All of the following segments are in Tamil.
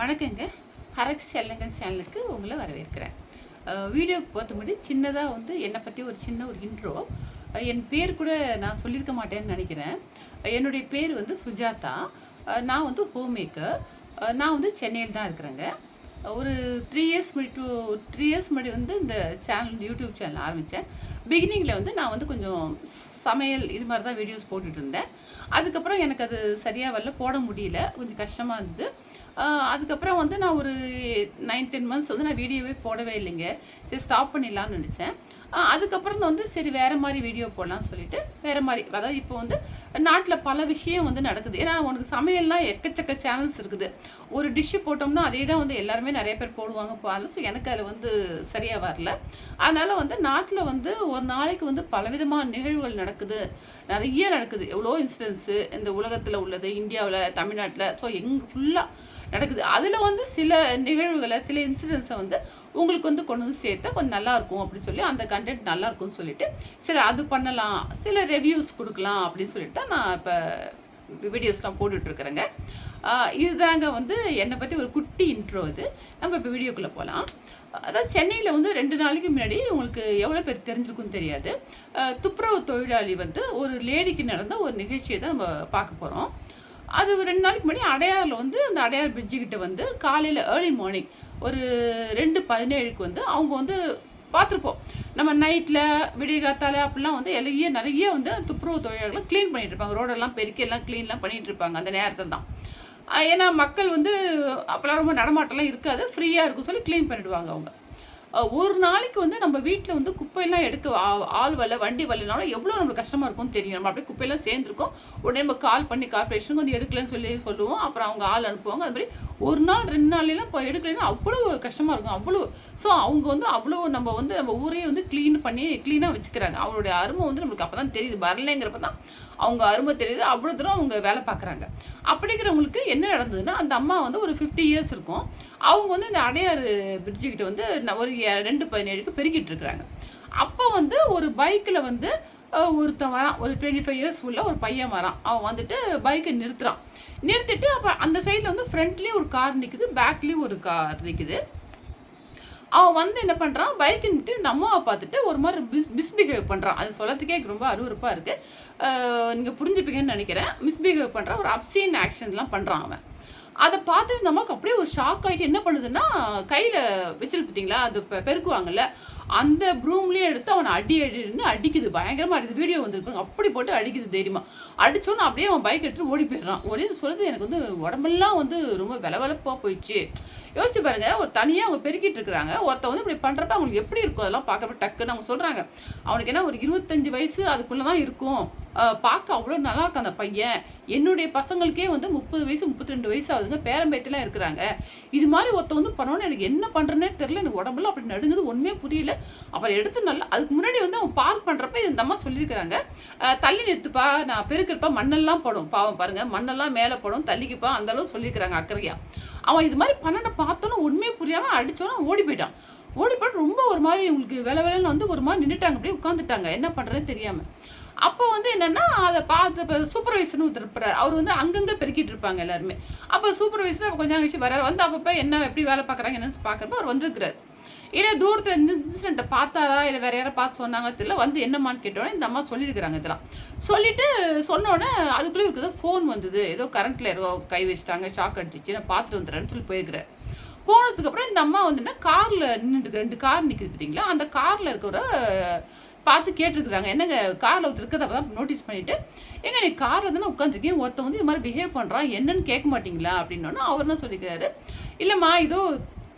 வணக்கங்க. ஹரக்ஸ் செல்லங்கள் சேனலுக்கு உங்களை வரவேற்கிறேன். வீடியோக்கு போகிறது முன்னாடி சின்னதாக வந்து என்னை பற்றி ஒரு சின்ன ஒரு இன்ட்ரோ என் பேர் கூட நான் சொல்லியிருக்க மாட்டேன்னு நினைக்கிறேன். என்னுடைய பேர் வந்து சுஜாதா. நான் வந்து ஹோம் மேக்கர் நான் வந்து சென்னையில் தான் இருக்கிறேங்க. ஒரு த்ரீ இயர்ஸ் முடி டூ த்ரீ இயர்ஸ் முன்னாடி வந்து இந்த சேனல் யூடியூப் சேனல் ஆரம்பித்தேன். பிகினிங்கில் வந்து நான் வந்து கொஞ்சம் சமையல் இது மாதிரி தான் வீடியோஸ் போட்டுட்டு இருந்தேன். அதுக்கப்புறம் எனக்கு அது சரியாக வரல போட முடியல. கொஞ்சம் கஷ்டமாக இருந்தது. அதுக்கப்புறம் வந்து நான் ஒரு நைன் டென் மந்த்ஸ் வந்து நான் வீடியோவே போடவே இல்லைங்க. சரி ஸ்டாப் பண்ணிடலான்னு நினச்சேன். அதுக்கப்புறம் வந்து சரி வேறு மாதிரி வீடியோ போடலாம்னு சொல்லிட்டு வேறு மாதிரி அதாவது இப்போ வந்து நாட்டில் பல விஷயம் வந்து நடக்குது. ஏன்னா உனக்கு சமையல்லாம் எக்கச்சக்க சேனல்ஸ் இருக்குது. ஒரு டிஷ்ஷு போட்டோம்னா அதே தான் வந்து எல்லாருமே நிறைய பேர் போடுவாங்க. போகலாம் ஸோ எனக்கு அதில் வந்து சரியாக வரல. அதனால் வந்து நாட்டில் வந்து ஒரு நாளைக்கு வந்து பலவிதமான நிகழ்வுகள் நடக்குது. நிறைய நடக்குது. எவ்வளோ இன்சிடென்ட்ஸு இந்த உலகத்தில் உள்ளது இந்தியாவில் தமிழ்நாட்டில். ஸோ எங்கே ஃபுல்லாக நடக்குது. அதில் வந்து சில நிகழ்வுகளை சில இன்சிடென்ட்ஸை வந்து உங்களுக்கு வந்து கொண்டு வந்து சேர்த்தா கொஞ்சம் நல்லாயிருக்கும் அப்படின்னு சொல்லி அந்த கண்டென்ட் நல்லாயிருக்கும்னு சொல்லிட்டு சரி அது பண்ணலாம். சில ரிவ்யூஸ் கொடுக்கலாம் அப்படின்னு சொல்லிட்டு தான் நான் இப்போ வீடியோஸ்லாம் போட்டுட்ருக்குறேங்க. இதுதாங்க வந்து என்னை பற்றி ஒரு குட்டி இன்ட்ரோ இது. நம்ம இப்போ வீடியோக்குள்ளே போகலாம் அதாவது சென்னையில் வந்து ரெண்டு நாளைக்கு முன்னாடி உங்களுக்கு எவ்வளோ பேர் தெரிஞ்சிருக்கும் தெரியாது. துப்புரவு தொழிலாளி வந்து ஒரு லேடிக்கு நடந்த ஒரு நிகழ்ச்சியை தான் நம்ம பார்க்க போகிறோம் அது ஒரு ரெண்டு நாளைக்கு முன்னாடி அடையாரில் வந்து அந்த அடையார் பிரிட்ஜு கிட்ட வந்து காலையில் ஏர்லி மார்னிங் ஒரு ரெண்டு பதினேழுக்கு வந்து அவங்க வந்து பார்த்துருப்போம். நம்ம நைட்டில் விடிய காத்தால அப்படிலாம் வந்து நிறைய நிறைய வந்து துப்புரவு தொழிலாளர்களை க்ளீன் பண்ணிட்டு இருப்பாங்க. ரோடெல்லாம் பெருக்கி எல்லாம் க்ளீன்லாம் பண்ணிகிட்டு இருப்பாங்க அந்த நேரத்தில் தான். ஏன்னா மக்கள் வந்து அப்போல்லாம் ரொம்ப நடமாட்டம்லாம் இருக்காது. ஃப்ரீயாக இருக்கும் சொல்லி க்ளீன் பண்ணிவிடுவாங்க அவங்க. ஒரு நாளைக்கு வந்து நம்ம வீட்டில் வந்து குப்பையெல்லாம் எடுக்க ஆள் வரல வண்டி வரலனாலும் எவ்வளோ நம்மளுக்கு கஷ்டமாக இருக்கும்னு தெரியும். நம்ம அப்படியே குப்பையெல்லாம் சேர்ந்துருக்கோம். உடனே நம்ம கால் பண்ணி கார்பரேஷனுக்கு வந்து எடுக்கலன்னு சொல்லி சொல்லுவோம். அப்புறம் அவங்க ஆள் அனுப்புவாங்க. அது மாதிரி ஒரு நாள் ரெண்டு நாள்லாம் இப்போ எடுக்கலைன்னா அவ்வளோ கஷ்டமாக இருக்கும். அவ்வளோ ஸோ அவங்க வந்து அவ்வளோ நம்ம வந்து நம்ம ஊரையே வந்து க்ளீன் பண்ணி க்ளீனாக வச்சுக்கிறாங்க. அவங்களுடைய அருமை வந்து நம்மளுக்கு அப்போ தான் தெரியுது. வரலைங்கிறப்ப தான் அவங்க அருமை தெரியுது. அவ்வளோ தூரம் அவங்க வேலை பார்க்குறாங்க. அப்படிங்கிறவங்களுக்கு என்ன நடந்ததுன்னா அந்த அம்மா வந்து ஒரு ஃபிஃப்டி இயர்ஸ் இருக்கும். அவங்க வந்து இந்த அடையாறு பிரிட்ஜுக்கிட்ட வந்து ஒரு ரெண்டு பதினேழுக்கு பெருகிட்டு இருக்கிறாங்க. அப்போ வந்து ஒரு பைக்கில் வந்து ஒருத்தன் வரான். ஒரு டுவெண்ட்டி ஃபைவ் இயர்ஸ் உள்ள ஒரு பையன் வரான். அவன் வந்துட்டு பைக்கை நிறுத்துறான். நிறுத்திட்டு அப்போ அந்த சைடில் வந்து ஃப்ரண்ட்லேயும் ஒரு கார் நிற்குது பேக்லேயும் ஒரு கார் நிற்குது அவன் வந்து என்ன பண்ணுறான் பைக்கை நிறுத்தி இந்த அம்மாவை பார்த்துட்டு ஒரு மாதிரி மிஸ் மிஸ்பிஹேவ் பண்ணுறான் அது சொல்லத்துக்கே எனக்கு ரொம்ப அருவருப்பாக இருக்குது நீங்கள் புரிஞ்சுப்பீங்கன்னு நினைக்கிறேன். மிஸ்பிஹேவ் பண்ணுறான் ஒரு அப்சீன் ஆக்ஷன்லாம் பண்ணுறான் அவன். அதை பார்த்து இந்த அம்மாவுக்கு அப்படியே ஒரு ஷாக் ஆகிட்டு என்ன பண்ணுதுன்னா கையில் வச்சிருக்கு பார்த்தீங்களா அது பெ- பெருக்குவாங்கல்ல. அந்த ப்ரூம்லேயே எடுத்து அவனை அடி அடின்னு அடிக்குது. பயங்கரமாக அடிக்குது. வீடியோ வந்துருக்கு அப்படி போட்டு அடிக்குது தைரியமா. அடித்தோன்னு அப்படியே அவன் பைக் எடுத்துட்டு ஓடி போயிடுறான். ஒரே சொல்லுது எனக்கு வந்து உடம்பெல்லாம் வந்து ரொம்ப விலவெலப்பாக போயிடுச்சு. யோசிச்சு பாருங்க. ஒரு தனியாக அவங்க பெருக்கிட்டு இருக்கிறாங்க. ஒருத்த வந்து இப்படி பண்ணுறப்ப அவங்களுக்கு எப்படி இருக்கும்? அதெல்லாம் பார்க்கறப்ப டக்குன்னு அவங்க சொல்கிறாங்க அவனுக்கு என்ன ஒரு இருபத்தஞ்சு வயசு அதுக்குள்ளே தான் இருக்கும். பார்க்க அவ்வளோ நல்லா இருக்கு அந்த பையன். என்னுடைய பசங்களுக்கே வந்து முப்பது வயசு முப்பத்தி ரெண்டு வயசு ஆகுதுங்க. பேரம்பேத்திலாம் இருக்கிறாங்க. இது மாதிரி ஒருத்த வந்து பண்ணோன்னு எனக்கு என்ன பண்ணுறேனே தெரில எனக்கு உடம்புல அப்படி நடுங்குது. ஒன்றுமே புரியல. அப்புறம் எடுத்து நல்லா அதுக்கு முன்னாடி வந்து அவன் பார்க் பண்ணுறப்ப இந்த அம்மா சொல்லியிருக்கிறாங்க. தள்ளி நிறுத்துப்பா. நான் பெருக்கிறப்ப மண்ணெல்லாம் படும். பாவம் பாருங்கள் மண்ணெல்லாம் மேலே படும். தள்ளிக்குப்பா. அந்த அளவு சொல்லியிருக்கிறாங்க அக்கறையா. அவன் இது மாதிரி பண்ணனை பார்த்தோன்னு உண்மையே புரியாமல் அடிச்சோன்னா ஓடி போயிட்டான். ஓடி போய்ட்டு ரொம்ப ஒரு மாதிரி உங்களுக்கு வேலை வேலைன்னு வந்து ஒரு மாதிரி நின்றுட்டாங்க அப்படியே உட்காந்துட்டாங்க என்ன பண்ணுறதுன்னு தெரியாமல் அப்போ வந்து என்னன்னா அதை பார்த்து இப்போ சூப்பர்வைசர்னு ஒருத்தர் இருப்பார். அவர் வந்து அங்கங்கே பெருக்கிட்டு இருப்பாங்க எல்லாருமே. அப்போ சூப்பர்வைசர் அப்போ கொஞ்சம் கழிச்சு வர்றாரு. வந்து அப்பப்போ என்ன எப்படி வேலை பார்க்குறாங்க என்னன்னு பார்க்குறப்ப அவர் வந்திருக்கிறார். இல்லை தூரத்தில் இந்த இன்சிடென்ட்டை பார்த்தாரா இல்லை வேற யாரை பார்த்து சொன்னாங்க தெரியல. வந்து என்னம்மான்னு கேட்டோன்னே இந்த அம்மா சொல்லியிருக்கிறாங்க இதெல்லாம். சொல்லிட்டு சொன்னோடனே அதுக்குள்ளே இருக்குது ஃபோன் வந்தது. ஏதோ கரண்ட்டில் ஏதோ கை வச்சுட்டாங்க ஷாக் அடிச்சிச்சு. நான் பார்த்துட்டு வந்துடுறேன்னு சொல்லி போயிருக்கிறார். போனதுக்கப்புறம் இந்த அம்மா வந்துன்னா காரில் நின்றுட்டு ரெண்டு கார் நிற்குது பார்த்தீங்களா அந்த காரில் இருக்கிற பார்த்து கேட்டிருக்கிறாங்க. என்னங்க காரில் ஒருத்தர் இருக்கிறத தான் நோட்டீஸ் பண்ணிவிட்டு ஏங்க நீ காரில் தானே உட்காந்துருக்கேன் ஒருத்தர் வந்து இது மாதிரி பிஹேவ் பண்ணுறான் என்னன்னு கேட்க மாட்டிங்களா? அப்படின்னோன்னா அவர் என்ன சொல்லிக்கிறாரு இல்லைம்மா இதோ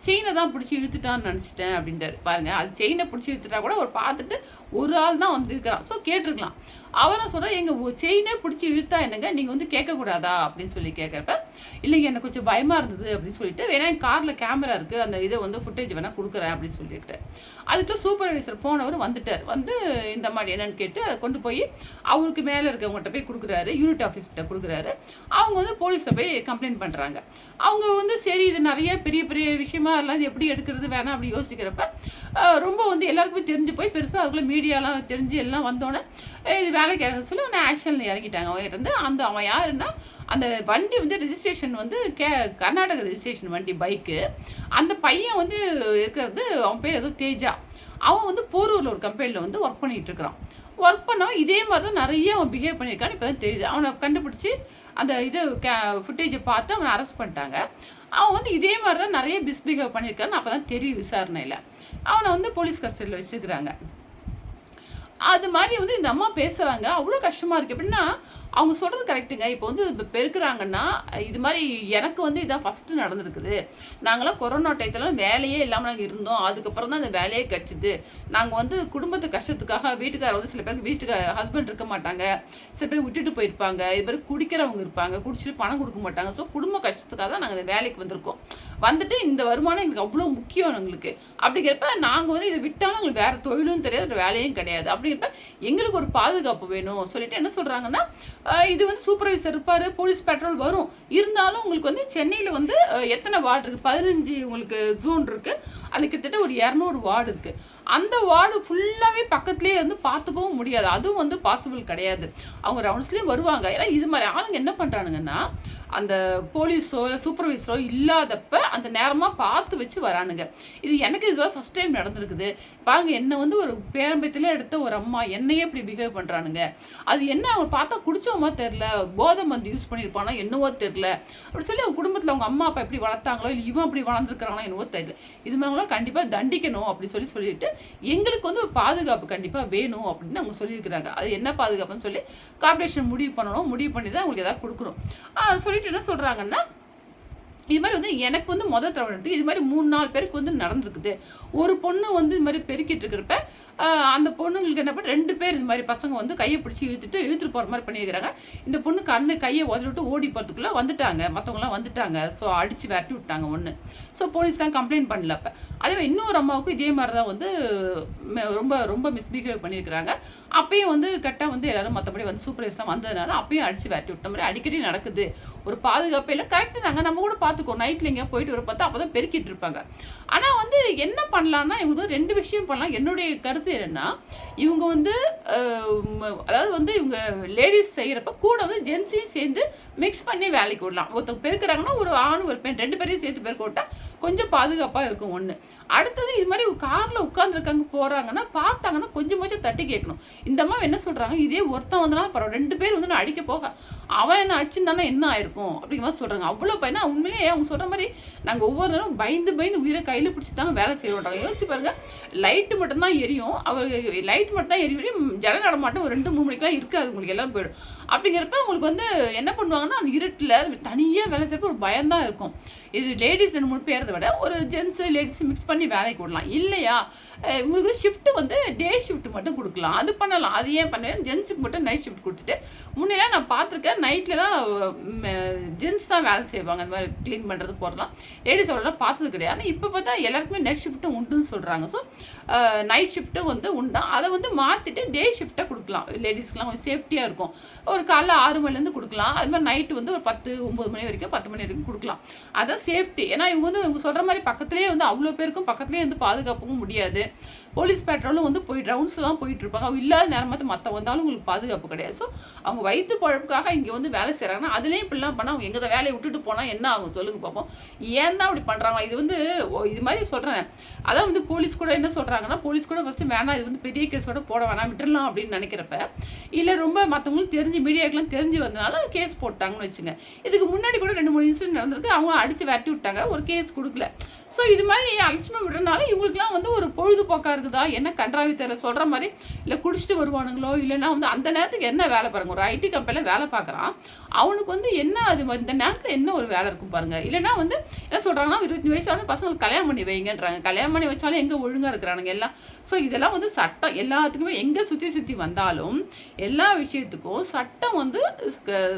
செயினை தான் பிடிச்சி இழுத்துட்டான்னு நினச்சிட்டேன். அப்படின்றாரு. பாருங்கள் அது செயினை பிடிச்சி இழுத்துட்டா கூட அவர் பார்த்துட்டு ஒரு ஆள் தான் வந்திருக்கிறான். ஸோ கேட்டிருக்கலாம். அவரும் சொல்கிறேன் எங்கள் செயினே பிடிச்சி இழுத்தா என்னங்க? நீங்கள் வந்து கேட்கக்கூடாதா? அப்படின்னு சொல்லி கேட்குறப்ப இல்லைங்க எனக்கு கொஞ்சம் பயமாக இருந்தது அப்படின்னு சொல்லிட்டு வேணா என் காரில் கேமரா இருக்குது அந்த இதை வந்து ஃபுட்டேஜ் வேணால் கொடுக்குறேன் அப்படின்னு சொல்லியிருக்காரு அதுக்கு சூப்பர்வைசர் போனவர் வந்துட்டார். வந்து இந்த மாதிரி என்னன்னு கேட்டு அதை கொண்டு போய் அவருக்கு மேலே இருக்கவங்ககிட்ட போய் கொடுக்குறாரு யூனிட் ஆஃபீஸ்கிட்ட கொடுக்குறாரு. அவங்க வந்து போலீஸில் போய் கம்ப்ளைண்ட் பண்ணுறாங்க அவங்க வந்து சரி இது நிறைய பெரிய பெரிய விஷயமா எல்லாம் இது எப்படி எடுக்கிறது? வேணாம் அப்படி யோசிக்கிறப்ப ரொம்ப வந்து எல்லாருக்குமே தெரிஞ்சு போய் பெருசாக அதுக்குள்ளே மீடியாலாம் தெரிஞ்சு எல்லாம் வந்தோடனே இது வேலைக்கு இறங்க சொல்லி அவனை ஆக்ஷனில் இறங்கிட்டாங்க அவன் இருந்து அந்த அவன் யாருன்னா அந்த வண்டி வந்து ரிஜிஸ்ட்ரேஷன் வந்து கே கர்நாடக ரிஜிஸ்ட்ரேஷன் வண்டி பைக்கு அந்த பையன் வந்து இருக்கிறது அவன் பேர் ஏதோ தேஜா. அவன் வந்து போரூரில் ஒரு கம்பெனியில் வந்து ஒர்க் பண்ணிகிட்டு இருக்கிறான். ஒர்க் பண்ணால் இதே மாதிரி தான் நிறைய அவன் பிஹேவ் பண்ணியிருக்கான்னு இப்போ தான் தெரியுது. அவனை கண்டுபிடிச்சி அந்த இது கே ஃபுட்டேஜை பார்த்து அவனை அரெஸ்ட் பண்ணிட்டாங்க. அவன் வந்து இதே மாதிரி தான் நிறைய மிஸ்பிஹேவ் பண்ணியிருக்கான்னு அப்போ தான் தெரியும் விசாரணையில். அவனை வந்து போலீஸ் கஸ்டடியில் வச்சுக்கிறாங்க அது மாதிரி வந்து இந்த அம்மா பேசுகிறாங்க அவ்வளோ கஷ்டமாக இருக்குது எப்படின்னா அவங்க சொல்கிறது கரெக்டுங்க இப்போ வந்து இப்போ பெருக்கிறாங்கன்னா இது மாதிரி எனக்கு வந்து இதான் ஃபஸ்ட்டு நடந்திருக்குது. நாங்களாம் கொரோனா டயத்தில் வேலையே இல்லாமல் நாங்கள் இருந்தோம். அதுக்கப்புறம் தான் அந்த வேலையே கிடச்சிது. நாங்கள் வந்து குடும்பத்து கஷ்டத்துக்காக வீட்டுக்காரர் வந்து சில பேருக்கு வீட்டுக்கு ஹஸ்பண்ட் இருக்க மாட்டாங்க. சில பேர் விட்டுட்டு போயிருப்பாங்க. இது மாதிரி குடிக்கிறவங்க இருப்பாங்க. குடிச்சிட்டு பணம் கொடுக்க மாட்டாங்க. ஸோ குடும்ப கஷ்டத்துக்காக தான் நாங்கள் இந்த வேலைக்கு வந்திருக்கோம். வந்துட்டு இந்த வருமானம் எங்களுக்கு அவ்வளோ முக்கியம் எங்களுக்கு. அப்படிங்கிறப்ப நாங்கள் வந்து இதை விட்டாலும் எங்களுக்கு வேறு தொழிலும் தெரியாது ஒரு வேலையும் கிடையாது. அப்படிங்கிறப்ப எங்களுக்கு ஒரு பாதுகாப்பு வேணும். சொல்லிட்டு என்ன சொல்கிறாங்கன்னா இது வந்து சூப்பர்வைசர் இருப்பார் போலீஸ் பெட்ரோல் வரும். இருந்தாலும் உங்களுக்கு வந்து சென்னையில் வந்து எத்தனை வார்டு இருக்குது பதினஞ்சு உங்களுக்கு ஜோன் இருக்குது அது கிட்டத்தட்ட ஒரு இரநூறு வார்டு இருக்குது அந்த வார்டு ஃபுல்லாகவே பக்கத்துலேயே வந்து பார்த்துக்கவும் முடியாது. அதுவும் வந்து பாசிபிள் கிடையாது. அவங்க ரவுண்ட்ஸ்லேயும் வருவாங்க. ஏன்னா இது மாதிரி ஆளுங்க என்ன பண்ணுறானுங்கன்னா அந்த போலீஸோ இல்லை சூப்பர்வைசரோ இல்லாதப்ப அந்த நேரமாக பார்த்து வச்சு வரானுங்க. இது எனக்கு இதுவாக ஃபஸ்ட் டைம் நடந்திருக்குது. பாருங்கள் என்னை வந்து ஒரு பேரம்பத்தில் எடுத்த ஒரு அம்மா என்னையே இப்படி பிஹேவ் பண்ணுறானுங்க அது என்ன அவங்க பார்த்தா குடிச்சோமா தெரில போதை மந்து யூஸ் பண்ணியிருப்பானா என்னவோ தெரில அப்படி சொல்லி அவங்க குடும்பத்தில் அவங்க அம்மா அப்பா எப்படி வளர்த்தாங்களோ இல்லை இவன் அப்படி வளர்ந்துருக்கிறாங்களோ என்னவோ தெரியல. இது மாதிரிலாம் கண்டிப்பாக தண்டிக்கணும் அப்படி சொல்லி சொல்லிட்டு எங்களுக்கு வந்து ஒரு பாதுகாப்பு கண்டிப்பாக வேணும் அப்படின்னு அவங்க சொல்லியிருக்கிறாங்க. அது என்ன பாதுகாப்புன்னு சொல்லி கார்பரேஷன் முடிவு பண்ணணும் முடிவு பண்ணி தான் அவங்களுக்கு எதாவது கொடுக்கணும் சொல்லிட்டு என்ன சொல்கிறாங்கன்னா இது மாதிரி வந்து எனக்கு வந்து மொதல் தடவை இது மாதிரி மூணு நாலு பேருக்கு வந்து நடந்திருக்குது. ஒரு பொண்ணு வந்து இது மாதிரி பெருக்கிட்டு இருக்கிறப்ப அந்த பொண்ணுங்களுக்கு என்ன பண்ண ரெண்டு பேர் இது மாதிரி பசங்க வந்து கையை பிடிச்சி இழுத்துட்டு இழுத்துட்டு போகிற மாதிரி பண்ணியிருக்கிறாங்க. இந்த பொண்ணு கண்ணு கையை உதவிட்டு ஓடி போகிறதுக்குள்ளே வந்துட்டாங்க. மற்றவங்களாம் வந்துட்டாங்க. ஸோ அடித்து விரட்டி விட்டாங்க ஒன்று ஸோ போலீஸ்லாம் கம்ப்ளைண்ட் பண்ணல அப்போ. அதே இன்னொரு அம்மாவுக்கும் இதே மாதிரி தான் வந்து ரொம்ப ரொம்ப மிஸ்பிஹேவ் பண்ணியிருக்கிறாங்க. அப்பயும் வந்து கரெக்டாக வந்து எல்லாரும் மற்றபடி வந்து சூப்பர்வைஸ்லாம் வந்ததுனால அப்பயும் அடித்து விரட்டி விட்ட மாதிரி அடிக்கடி நடக்குது. ஒரு பாதுகாப்பு இல்லை. கரெக்டு தாங்க. நம்ம கூட பார்த்து பார்த்துக்கோ நைட்டில் எங்கேயா போயிட்டு வர பார்த்தா அப்போ தான் பெருக்கிட்டு இருப்பாங்க. ஆனால் வந்து என்ன பண்ணலான்னா இவங்க ரெண்டு விஷயம் பண்ணலாம். என்னுடைய கருத்து என்னென்னா இவங்க வந்து அதாவது வந்து இவங்க லேடிஸ் செய்கிறப்ப கூட வந்து ஜென்ஸையும் சேர்ந்து மிக்ஸ் பண்ணி வேலைக்கு விடலாம். ஒருத்தவங்க பெருக்கிறாங்கன்னா ஒரு ஆணும் ஒரு பெண் ரெண்டு பேரையும் சேர்த்து பெருக்க விட்டால் கொஞ்சம் பாதுகாப்பாக இருக்கும் ஒன்று அடுத்தது இது மாதிரி காரில் உட்காந்துருக்காங்க போகிறாங்கன்னா பார்த்தாங்கன்னா கொஞ்சம் கொஞ்சம் தட்டி கேட்கணும். இந்த மாதிரி என்ன சொல்கிறாங்க இதே ஒருத்தன் வந்தனால பரவாயில்ல ரெண்டு பேர் வந்து நான் அடிக்க போக அவன் என்ன அடிச்சிருந்தானா என்ன ஆயிருக்கும்? அப்படிங்கிற மாதிரி சொல்கிறாங்க அவ்வளோ பையனா உண்மையிலேயே அவங்க சொல்கிற மாதிரி நாங்கள் ஒவ்வொரு நேரம் பயந்து பயந்து உயிரை கையில் பிடிச்சி தான் வேலை செய்கிறோம் யோசிச்சு பாருங்கள் லைட்டு மட்டும்தான் எரியும். அவர் லைட் மட்டும் தான் எரியும் ஜன நடமாட்டம் ஒரு ரெண்டு மூணு மணிக்கெலாம் இருக்காது உங்களுக்கு எல்லாம் போயிடும். அப்படிங்கிறப்ப உங்களுக்கு வந்து என்ன பண்ணுவாங்கன்னா அந்த இருட்டில் தனியாக வேலை செய்யறப்ப ஒரு பயம்தான் இருக்கும். இது லேடிஸ் ரெண்டு மூணு பேரதை விட ஒரு ஜென்ஸு லேடிஸ் மிக்ஸ் பண்ணி வேலைக்கு விடலாம். இல்லையா? உங்களுக்கு ஷிஃப்ட்டு வந்து டே ஷிஃப்ட் மட்டும் கொடுக்கலாம். அது பண்ணலாம். அது ஏன் பண்ண ஜென்ஸுக்கு மட்டும் நைட் ஷிஃப்ட் கொடுத்துட்டு முன்னெல்லாம் நான் பார்த்துருக்கேன் நைட்லலாம் ஜென்ஸ் தான் வேலை செய்வாங்க. அந்த மாதிரி க்ளீன் பண்ணுறது போகிறலாம் லேடிஸ் அவ்வளோலாம் பார்த்தது கிடையாது. ஆனால் இப்போ பார்த்தா எல்லாருக்குமே நைட் ஷிஃப்ட்டும் உண்டுன்னு சொல்கிறாங்க ஸோ நைட் ஷிஃப்ட்டும் வந்து உண்டா? அதை வந்து மாற்றிட்டு டே ஷிஃப்ட்டாக கொடுக்கலாம். லேடிஸ்க்குலாம் கொஞ்சம் சேஃப்டியாக இருக்கும். ஒரு காலைல ஆறு மணிலேருந்து கொடுக்கலாம். அது மாதிரி நைட்டு வந்து ஒரு பத்து ஒம்பது மணி வரைக்கும் பத்து மணி வரைக்கும் கொடுக்கலாம். அதான் சேஃப்டி ஏன்னா இவங்க வந்து இவங்க சொல்கிற மாதிரி பக்கத்துலேயே வந்து அவ்வளோ பேருக்கும் பக்கத்துலேயே வந்து பாதுகாப்பும் முடியாது. போலீஸ் பேட்ரோலும் வந்து போய் ரவுண்ட்ஸ்லாம் போயிட்டுருப்பாங்க. அவங்க இல்லாத நேரமாக மற்ற வந்தாலும் உங்களுக்கு பாதுகாப்பு கிடையாது. ஸோ அவங்க வயிற்று பழப்புக்காக இங்கே வந்து வேலை செய்கிறாங்கன்னா அதுலேயும் இப்படிலாம் பண்ணால் அவங்க எங்கே வேலையை விட்டுட்டு போனால் என்ன ஆகும்? சொல்லுங்க பார்ப்போம் ஏன் தான் அப்படி பண்ணுறாங்க இது வந்து இது மாதிரி சொல்கிறேன் அதான் வந்து போலீஸ் கூட என்ன சொல்கிறாங்கன்னா போலீஸ் கூட ஃபஸ்ட்டு வேணாம் இது வந்து பெரிய கேஸோட போட வேணாம் விட்டுடலாம் அப்படின்னு நினைக்கிறப்ப இல்லை ரொம்ப மற்றவங்களும் தெரிஞ்சு மீடியாக்கெலாம் தெரிஞ்சு வந்தனால கேஸ் போட்டாங்கன்னு வச்சுங்க. இதுக்கு முன்னாடி கூட ரெண்டு மூணு இன்சிடென்ட் நடந்திருக்கு. அவங்க அடித்து விரட்டி விட்டாங்க. ஒரு கேஸ் கொடுக்கல. ஸோ இது மாதிரி அலட்சியமாக விடுறதுனால இவங்களுக்குலாம் வந்து ஒரு பொழுதுபோக்காக இருக்குது என்ன கன்றாவி தெரியல சொல்கிற மாதிரி இல்லை குடிச்சிட்டு வருவானுங்களோ இல்லைன்னா வந்து அந்த நேரத்துக்கு என்ன வேலை பாருங்க? ஒரு ஐடி கம்பெனியில் வேலை பார்க்குறான். அவனுக்கு வந்து என்ன அது இந்த நேரத்தில் என்ன ஒரு வேலை இருக்கும் பாருங்க? இல்லைன்னா வந்து என்ன சொல்கிறாங்கன்னா இருபத்தஞ்சு வயசான பசங்களுக்கு கல்யாணம் பண்ணி வைங்கன்றாங்க. கல்யாணம் பண்ணி வச்சாலும் எங்கே ஒழுங்காக இருக்கிறானுங்க எல்லாம். ஸோ இதெல்லாம் வந்து சட்டம். எல்லாத்துக்குமே எங்கே சுற்றி சுற்றி வந்தாலும் எல்லா விஷயத்துக்கும் சட்டம் வந்து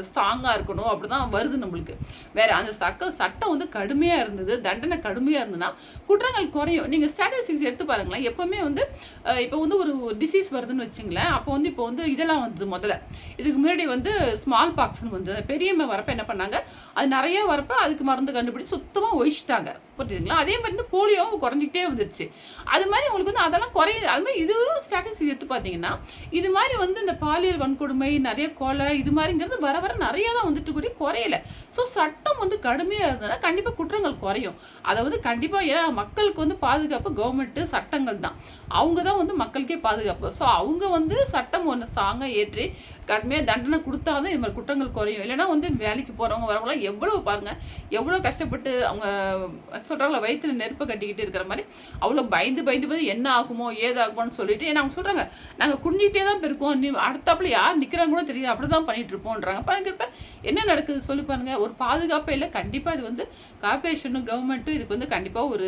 ஸ்ட்ராங்காக இருக்கணும். அப்படி தான் வருது நம்மளுக்கு. வேறு அந்த சக்க சட்டம் வந்து கடுமையாக இருந்தது தண்டனை கடுமையாக இருந்ததுன்னா குற்றங்கள் குறையும். நீங்கள் ஸ்டாட்டிஸ்டிக்ஸ் எடுத்து பாருங்களேன். எப்போவுமே வந்து இப்போ வந்து ஒரு டிசீஸ் வருதுன்னு வச்சுங்களேன் அப்போ வந்து இப்போ வந்து இதெல்லாம் வந்தது முதல்ல. இதுக்கு முன்னாடி வந்து ஸ்மால் பாக்ஸ்னு வந்து பெரியம்மை வரப்போ என்ன பண்ணாங்க? அது நிறைய வரப்போ அதுக்கு மருந்து கண்டுபிடிச்சி சுத்தமாக ஒழிச்சிட்டாங்க. புரியுதுங்களா அதே மாதிரி இந்த போலியோவும் குறைஞ்சிக்கிட்டே வந்துருச்சு. அது மாதிரி உங்களுக்கு வந்து அதெல்லாம் குறையுது. அது மாதிரி இதுவும் ஸ்டாட்டிஸ்டிக்ஸ் எடுத்து பார்த்தீங்கன்னா இது மாதிரி வந்து இந்த பாலியல் வன்கொடுமை நிறைய கொலை இது மாதிரிங்கிறது வர வர நிறைய தான் வந்துட்டு கூட குறையல. ஸோ சட்டம் வந்து கடுமையாக இருந்ததுன்னா கண்டிப்பாக குற்றங்கள் குறையும். அதை வந்து கண்டிப்பாக ஏன்னா மக்களுக்கு வந்து பாதுகாப்பு கவர்மெண்ட்டு சட்டங்கள் தான். அவங்க தான் வந்து மக்களுக்கே பாதுகாப்பு. ஸோ அவங்க வந்து சட்டம் ஒன்று சாங்க ஏற்றி கடுமையாக தண்டனை கொடுத்தாதான் இது மாதிரி குற்றங்கள் குறையும். இல்லைன்னா வந்து வேலைக்கு போகிறவங்க வரவங்களாம் எவ்வளோ பாருங்கள் எவ்வளோ கஷ்டப்பட்டு அவங்க சொல்கிறாங்களா வயிற்றுல நெருப்பை கட்டிக்கிட்டு இருக்கிற மாதிரி. அவ்வளோ பயந்து பயந்து பயந்து என்ன ஆகுமோ ஏதாகுமோன்னு சொல்லிட்டு ஏன்னா அவங்க சொல்கிறாங்க நாங்கள் குடிஞ்சிக்கிட்டே தான் இருக்கோம் நீ அடுத்தாப்புல யார் நிற்கிறாங்க கூட தெரியாது அப்படி தான் பண்ணிட்டு இருப்போன்றாங்க. என்ன நடக்குது சொல்லி பாருங்கள் ஒரு பாதுகாப்பே இல்லை கண்டிப்பாக இது வந்து கார்பரேஷனும் கவர்மெண்ட்டும் இதுக்கு வந்து கண்டிப்பாக ஒரு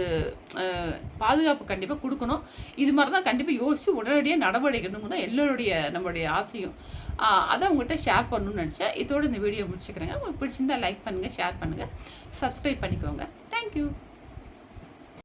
பாதுகாப்பு கண்டிப்பாக கொடுக்கணும். இது மாதிரி தான் கண்டிப்பாக யோசிச்சு உடனடியாக நடவடிக்கணுங்க தான் எல்லோருடைய நம்மளுடைய ஆசையும். அதை உங்கள்கிட்ட ஷேர் பண்ணணும்னு நினச்சேன். இதோட இந்த வீடியோ முடிச்சுக்கிறேங்க. உங்களுக்கு பிடிச்சிருந்தா லைக் பண்ணுங்கள் ஷேர் பண்ணுங்கள் சப்ஸ்கிரைப் பண்ணிக்கோங்க. தேங்க்யூ